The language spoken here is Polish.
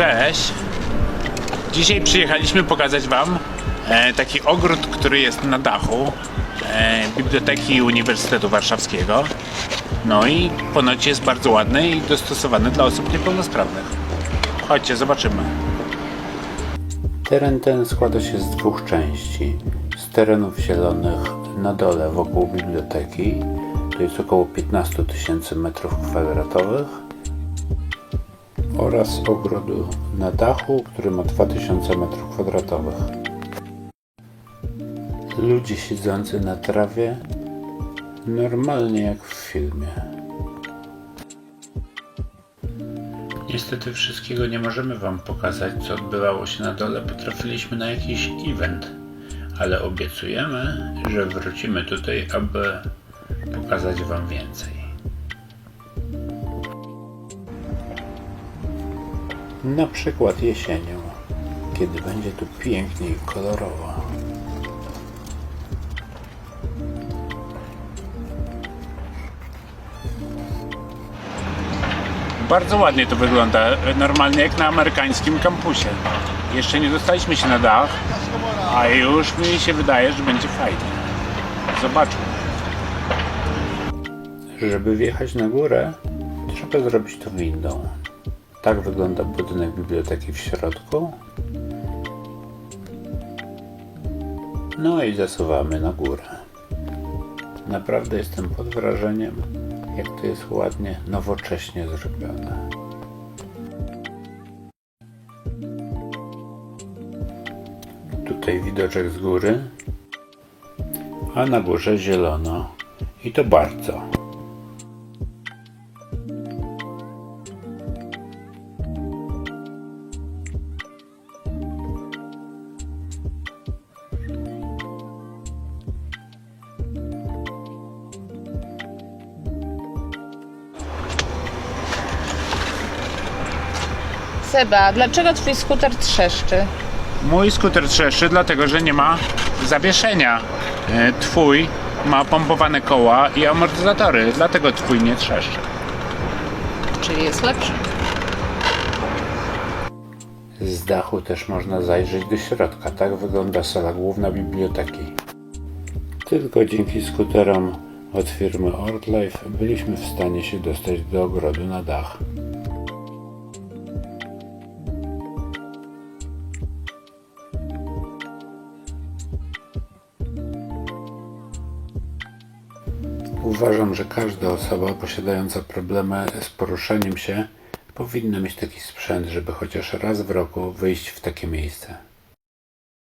Cześć! Dzisiaj przyjechaliśmy pokazać Wam e, taki ogród, który jest na dachu e, Biblioteki Uniwersytetu Warszawskiego. No i ponoć jest bardzo ładny i dostosowany dla osób niepełnosprawnych. Chodźcie, zobaczymy. Teren ten składa się z dwóch części. Z terenów zielonych na dole wokół biblioteki, to jest około 15 tysięcy metrów kwadratowych oraz ogrodu na dachu, który ma 2000 metrów kwadratowych. Ludzie siedzący na trawie, normalnie jak w filmie. Niestety wszystkiego nie możemy Wam pokazać, co odbywało się na dole. Potrafiliśmy na jakiś event, ale obiecujemy, że wrócimy tutaj, aby pokazać Wam więcej. Na przykład jesienią, kiedy będzie tu pięknie i kolorowo. Bardzo ładnie to wygląda, normalnie jak na amerykańskim kampusie. Jeszcze nie dostaliśmy się na dach, a już mi się wydaje, że będzie fajnie. Zobaczmy. Żeby wjechać na górę, trzeba zrobić to windą. Tak wygląda budynek biblioteki w środku. No i zasuwamy na górę. Naprawdę jestem pod wrażeniem, jak to jest ładnie, nowocześnie zrobione. Tutaj widoczek z góry, a na górze zielono. I to bardzo. Seba, dlaczego twój skuter trzeszczy? Mój skuter trzeszczy, dlatego że nie ma zawieszenia. E, Twój ma pompowane koła i amortyzatory, dlatego twój nie trzeszczy. Czyli jest lepszy. Z dachu też można zajrzeć do środka. Tak wygląda sala główna biblioteki. Tylko dzięki skuterom od firmy Ortlife byliśmy w stanie się dostać do ogrodu na dach. Uważam, że każda osoba posiadająca problemy z poruszeniem się powinna mieć taki sprzęt, żeby chociaż raz w roku wyjść w takie miejsce.